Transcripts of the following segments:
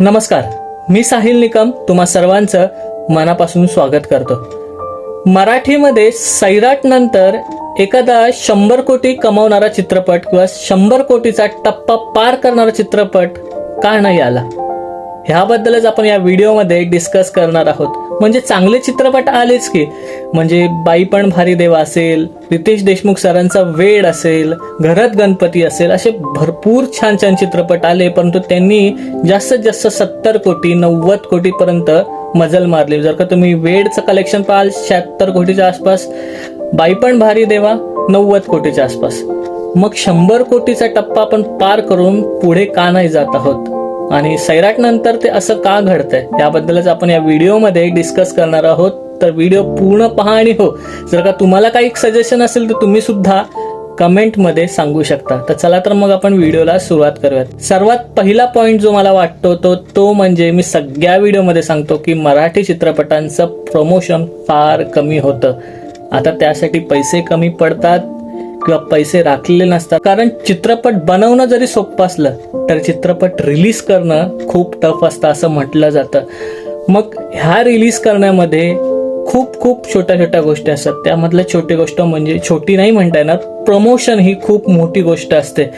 नमस्कार मी साहिल निकम तुम्हा सर्वांचं मनापासून स्वागत करतो. मराठीमध्ये सैराट नंतर एखादा शंभर कोटी कमावणारा चित्रपट किंवा शंभर कोटीचा टप्पा पार करणारा चित्रपट का नाही आला? ह्याबद्दलच आपण या व्हिडिओमध्ये डिस्कस करणार आहोत. म्हणजे चांगले चित्रपट आलेच की. म्हणजे बाई पण भारी देवा असेल रितेश देशमुख सरांचा वेड असेल घरात गणपती असेल असे भरपूर छान छान चित्रपट आले परंतु त्यांनी जास्तीत जास्त सत्तर कोटी नव्वद कोटीपर्यंत मजल मारली. जर का तुम्ही वेडचं कलेक्शन पाहाल शहात्तर कोटीच्या आसपास बाई पण भारी देवा नव्वद कोटीच्या आसपास. मग शंभर कोटीचा टप्पा आपण पार करून पुढे का नाही जात आहोत? आणि सैराट नंतर ते असं का घडतंय? याबद्दलच आपण या व्हिडिओमध्ये डिस्कस करणार आहोत. तर व्हिडिओ पूर्ण पहा आणि हो. जर का तुम्हाला काही सजेशन असेल तर तुम्ही सुद्धा कमेंटमध्ये सांगू शकता. तर चला तर मग आपण व्हिडिओला सुरुवात करूयात. सर्वात पहिला पॉईंट जो मला वाटतो तो तो म्हणजे मी सगळ्या व्हिडिओमध्ये सांगतो की मराठी चित्रपटांचं प्रमोशन फार कमी होतं. आता त्यासाठी पैसे कमी पडतात. किंवा पैसे राखलेले नसतात. कारण चित्रपट बनवणं जरी सोपं असलं तर चित्रपट रिलीज करणं खूप टफ असतं असं म्हटलं जातं. मग ह्या रिलीज करण्यामध्ये खूप खूप छोट्या छोट्या गोष्टी असतात. त्यामधल्या छोटी गोष्ट म्हणजे छोटी नाही म्हणता येणार प्रमोशन ही खूप मोठी गोष्ट असते.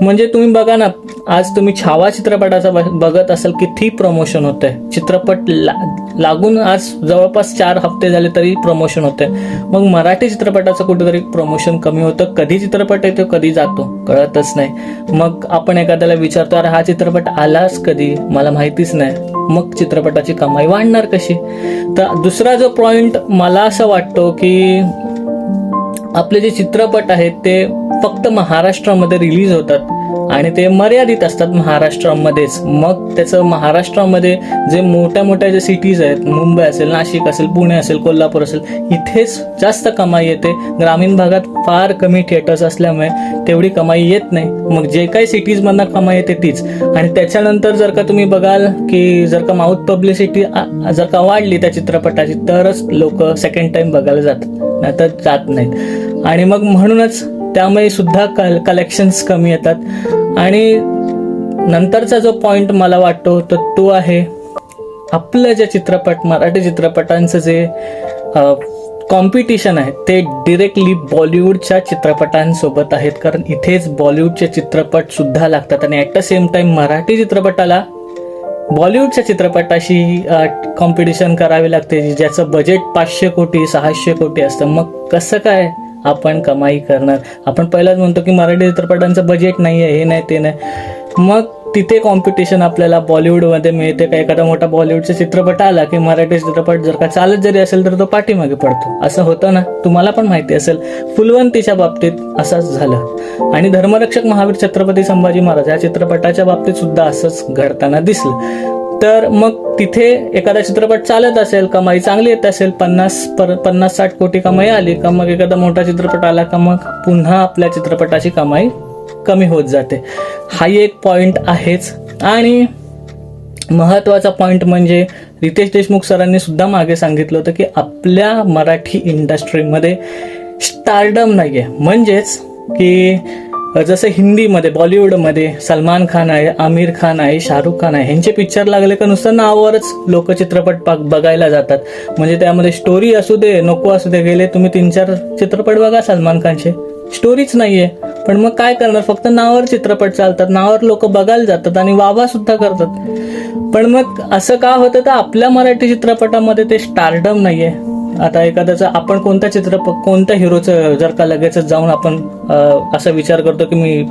म्हणजे तुम्ही बघा ना आज तुम्ही छावा चित्रपटाचा बघत असाल किती प्रमोशन होतंय. चित्रपट ला- लागून आज जवळपास चार हफ्ते झाले तरी प्रमोशन होतंय. मग मराठी चित्रपटाचं कुठेतरी प्रमोशन कमी होतं. कधी चित्रपट येतो कधी जातो कळतच नाही. मग आपण एखाद्याला विचारतो अरे हा चित्रपट आलाच कधी? मला माहितीच नाही. मग चित्रपटाची कमाई वाढणार कशी? तर दुसरा जो पॉइंट मला असं वाटतो की आपले जे चित्रपट आहेत ते फक्त महाराष्ट्रामध्ये रिलीज होतात. आणि ते मर्यादित असतात महाराष्ट्रामध्येच. मग त्याचं महाराष्ट्रामध्ये जे मोठ्या मोठ्या जे सिटीज आहेत मुंबई असेल नाशिक असेल पुणे असेल कोल्हापूर असेल इथेच जास्त कमाई येते. ग्रामीण भागात फार कमी थिएटर्स असल्यामुळे तेवढी कमाई येत नाही. मग जे काही सिटीजमधनं कमाई येते तीच. आणि त्याच्यानंतर जर का तुम्ही बघाल की जर का माउथ पब्लिसिटी जर का वाढली त्या चित्रपटाची तरच लोक सेकंड टाइम बघायला जातात. नाहीतर जात नाहीत. आणि मग म्हणूनच त्यामुळे सुद्धा कल कलेक्शन्स कमी येतात. आणि नंतरचा जो पॉइंट मला वाटतो तर तो आहे आपलं जे चित्रपट मराठी चित्रपटांचं जे कॉम्पिटिशन आहे ते डिरेक्टली बॉलिवूडच्या चित्रपटांसोबत आहेत. कारण इथेच बॉलिवूडचे चित्रपट सुद्धा लागतात. आणि at the same time Marathi चित्रपटाला बॉलिवूडच्या चित्रपटाशी कॉम्पिटिशन करावी लागते. ज्याचं बजेट पाचशे कोटी सहाशे कोटी असतं. मग कसं काय आपण कमाई करणार. आपण पहिलाच म्हणतो की मराठी चित्रपटांचं बजेट नाही आहे हे नाही ते नाही. मग तिथे कॉम्पिटिशन आपल्याला बॉलिवूडमध्ये मिळते. का एखादा मोठा बॉलिवूडचा चित्रपट आला की मराठी चित्रपट जर का चालत जरी असेल तर तो पाठीमागे पडतो. असं होतं ना? तुम्हाला पण माहिती असेल. फुलवंतीच्या बाबतीत असंच झालं. आणि धर्मरक्षक महावीर छत्रपती संभाजी महाराज या चित्रपटाच्या बाबतीत सुद्धा असंच घडताना दिसलं. तर मग तिथे एखादा चित्रपट चालत असेल कमाई चांगली येत असेल पन्नास पर पन्नास साठ कोटी कमाई आली का मग एखादा मोठा चित्रपट आला का मग पुन्हा आपल्या चित्रपटाची कमाई कमी होत जाते. हाही एक पॉईंट आहेच. आणि महत्त्वाचा पॉईंट म्हणजे रितेश देशमुख सरांनी सुद्धा मागे सांगितलं होतं की आपल्या मराठी इंडस्ट्रीमध्ये स्टारडम नाही आहे म्हणजेच की जसं हिंदीमध्ये बॉलिवूडमध्ये सलमान खान आहे आमिर खान आहे शाहरुख खान आहे ह्यांचे पिक्चर लागले का नुसतं नावावरच लोक चित्रपट बघायला जातात. म्हणजे त्यामध्ये स्टोरी असू दे नको असू दे गेले तुम्ही तीन चार चित्रपट बघा सलमान खानचे. स्टोरीच नाहीये. पण मग काय करणार? फक्त नावावर चित्रपट चालतात नावावर लोक बघायला जातात आणि वावा सुद्धा करतात. पण मग असं का होतं? तर आपल्या मराठी चित्रपटामध्ये ते स्टारडम नाहीये. आता एखाद्याचं आपण कोणता चित्रपट कोणत्या हिरोचं जर का लगेचच जाऊन आपण असा विचार करतो की मी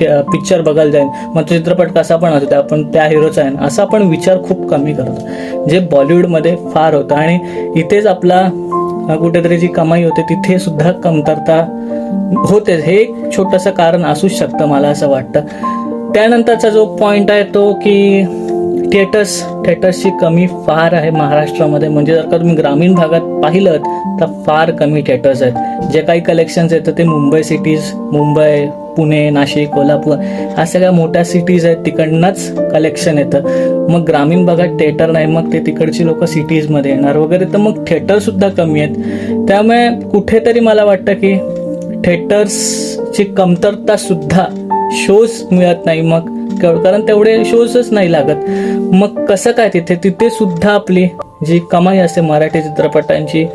पिक्चर बघायला जाईन मग तो चित्रपट कसा पण असतो आपण त्या हिरोचा आहे असा आपण विचार खूप कमी करतो. जे बॉलिवूडमध्ये फार होतं आणि इथेच आपला कुठेतरी जी कमाई होते तिथे सुद्धा कमतरता होते हे एक छोटंसं कारण असूच शकतं मला असं वाटतं. त्यानंतरचा जो पॉइंट आहे तो की थिएटर्स थिएटर्सची कमी फार आहे महाराष्ट्रामध्ये. म्हणजे जर का तुम्ही ग्रामीण भागात पाहिलं तर फार कमी थिएटर्स आहेत. जे काही कलेक्शन्स येतं ते मुंबई सिटीज मुंबई पुणे नाशिक कोल्हापूर ह्या सगळ्या मोठ्या सिटीज आहेत तिकडनंच कलेक्शन येतं. मग ग्रामीण भागात थिएटर नाही मग ते तिकडची लोक सिटीजमध्ये येणार वगैरे तर मग थिएटरसुद्धा कमी आहेत. त्यामुळे कुठेतरी मला वाटतं की थिएटर्सची कमतरतासुद्धा शोज मिळत नाही. मग कारण तेवढे शोजच नाही लागत. मग कसं काय तिथे? तिथे सुद्धा आपली जी कमाई असते मराठी चित्रपटांची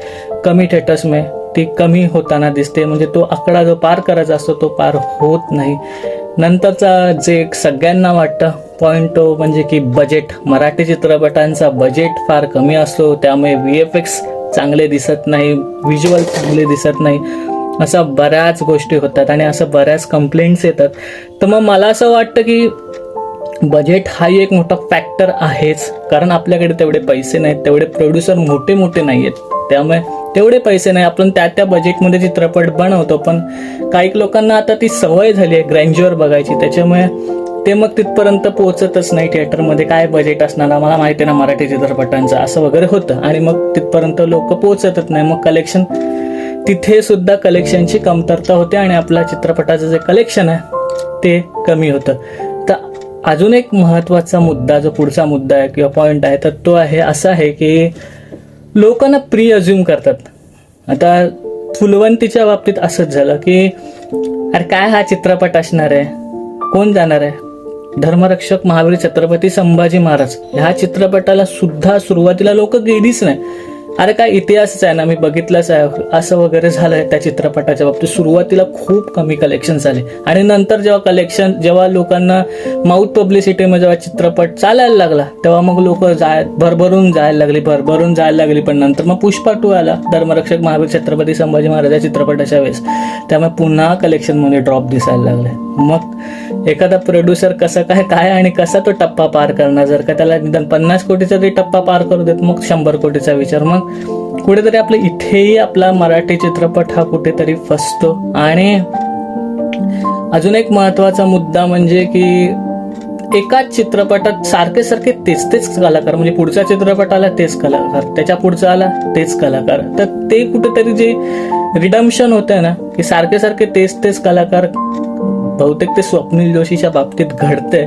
कमी थिएटर्स ती कमी होताना दिसते. म्हणजे तो आकडा जो पार करायचा असतो तो पार होत नाही. नंतरचा जे एक सगळ्यांना वाटतं पॉईंट तो म्हणजे की बजेट मराठी चित्रपटांचा बजेट फार कमी असतो. त्यामुळे व्ही एफ एक्स चांगले दिसत नाही व्हिज्युअल चांगले दिसत नाही. असं बऱ्याच गोष्टी होतात आणि असं बऱ्याच कंप्लेंट्स येतात. तर मग मला असं वाटतं की बजेट हाही एक मोठा फॅक्टर आहेच. कारण आपल्याकडे तेवढे पैसे नाहीत तेवढे प्रोड्युसर मोठे मोठे नाही आहेत त्यामुळे तेवढे पैसे नाही. आपण त्या त्या बजेटमध्ये चित्रपट बनवतो. पण काही लोकांना आता ती सवय झाली आहे ग्रँज्युअर बघायची. त्याच्यामुळे ते मग तिथपर्यंत पोहोचतच नाही थिएटरमध्ये काय बजेट असणार? आम्हाला माहिती आहे ना मराठी चित्रपटांचं. असं वगैरे होतं. आणि मग तिथपर्यंत लोक पोहोचतच नाही. मग कलेक्शन तिथे सुद्धा कलेक्शनची कमतरता होते आणि आपल्या चित्रपटाचं जे कलेक्शन आहे ते कमी होतं. अजून एक महत्त्वाचा मुद्दा जो पुढचा मुद्दा आहे किंवा पॉईंट आहे तर तो आहे असा आहे की लोक ना प्री अज्युम करतात. आता फुलवंतीच्या बाबतीत असंच झालं की अरे काय हा चित्रपट असणार आहे? कोण जाणार आहे? धर्मरक्षक महावीर छत्रपती संभाजी महाराज. ह्या चित्रपटाला सुद्धा सुरुवातीला लोक गेलीच नाही. अरे काय इतिहासच आहे ना मी बघितलंच आहे. असं वगैरे झालंय त्या चित्रपटाच्या बाबतीत. सुरुवातीला खूप कमी कलेक्शन झाले आणि नंतर जेव्हा कलेक्शन जेव्हा लोकांना माउथ पब्लिसिटीमध्ये जेव्हा चित्रपट चालायला लागला तेव्हा मग लोक जाय भरभरून जायला लागली भरभरून जायला लागली. पण नंतर मग पुष्पा टू आला धर्मरक्षक महावीर छत्रपती संभाजी महाराज या चित्रपटाच्या वेळेस. त्यामुळे पुन्हा कलेक्शनमध्ये ड्रॉप दिसायला लागले. मग एखादा प्रोड्युसर कसं काय काय आणि कसा तो टप्पा पार करणार? जर का त्याला निदान पन्नास कोटीचा तरी टप्पा पार करू देत मग शंभर कोटीचा विचार. मग कुठेतरी आपलं इथेही आपला मराठी चित्रपट हा कुठेतरी फसतो. आणि अजून एक महत्त्वाचा मुद्दा म्हणजे की एकाच चित्रपटात सारखे सारखे तेच तेच कलाकार म्हणजे पुढच्या चित्रपटाला तेच कलाकार त्याच्या पुढचा आला तेच कलाकार. तर ते कुठेतरी जे रिडम्शन होते ना की सारखे सारखे तेच तेच कलाकार बहुतेक ते स्वप्नील जोशीच्या बाबतीत घडतंय.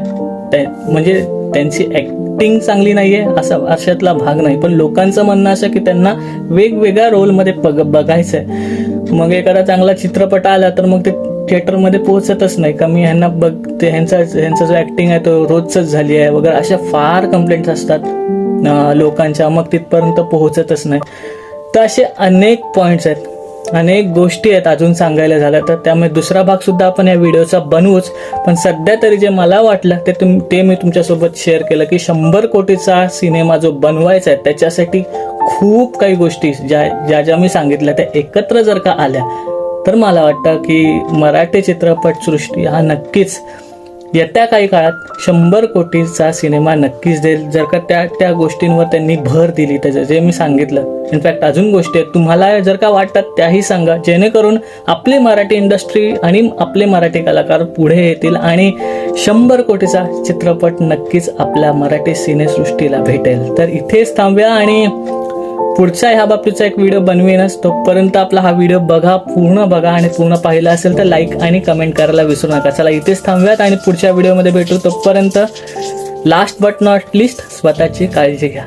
त्या- म्हणजे त्यांची ऍक्टिंग चांगली नाहीये असा अशातला भाग नाही. पण लोकांचं म्हणणं असं की त्यांना वेगवेगळ्या रोलमध्ये बघ बघायचंय. मग एखादा चांगला चित्रपट आला तर मग ते थिएटरमध्ये पोहोचतच नाही. कमी ह्यांना बघ ते ह्यांचा ह्यांचा जो ऍक्टिंग आहे तो रोजच झाली आहे वगैरे अशा फार कंप्लेंट्स असतात लोकांच्या. मग तिथपर्यंत पोहोचतच नाही. तर असे अनेक पॉईंट्स आहेत. अनेक गोष्टी आहेत अजून सांगायला झाल्या तर. त्यामुळे दुसरा भाग सुद्धा आपण या व्हिडिओचा बनवूच. पण सध्या तरी जे मला वाटलं ते तुम ते मी तुमच्यासोबत शेअर केलं की शंभर कोटीचा सिनेमा जो बनवायचा आहे त्याच्यासाठी खूप काही गोष्टी ज्या ज्या ज्या मी सांगितल्या त्या एकत्र जर का आल्या तर मला वाटतं की मराठी चित्रपटसृष्टी हा नक्कीच येत्या काही काळात शंभर कोटीचा सिनेमा नक्कीच देईल. जर का त्या त्या गोष्टींवर त्यांनी भर दिली त्याचं जे मी सांगितलं. इनफॅक्ट अजून गोष्टी आहेत. तुम्हाला जर का वाटतात त्याही सांगा. जेणेकरून आपली मराठी इंडस्ट्री आणि आपले मराठी कलाकार पुढे येतील आणि शंभर कोटीचा चित्रपट नक्कीच आपल्या मराठी सिनेसृष्टीला भेटेल. तर इथेच थांबूया आणि पुढच्या ह्या बाबतीचा एक व्हिडिओ बनवेनच तोपर्यंत आपला हा व्हिडिओ बघा पूर्ण बघा आणि पूर्ण पाहिला असेल तर लाईक आणि कमेंट करायला विसरू नका. चला इथेच थांबूयात आणि पुढच्या व्हिडिओमध्ये भेटू. तोपर्यंत लास्ट बट नॉट लिस्ट स्वतःची काळजी घ्या.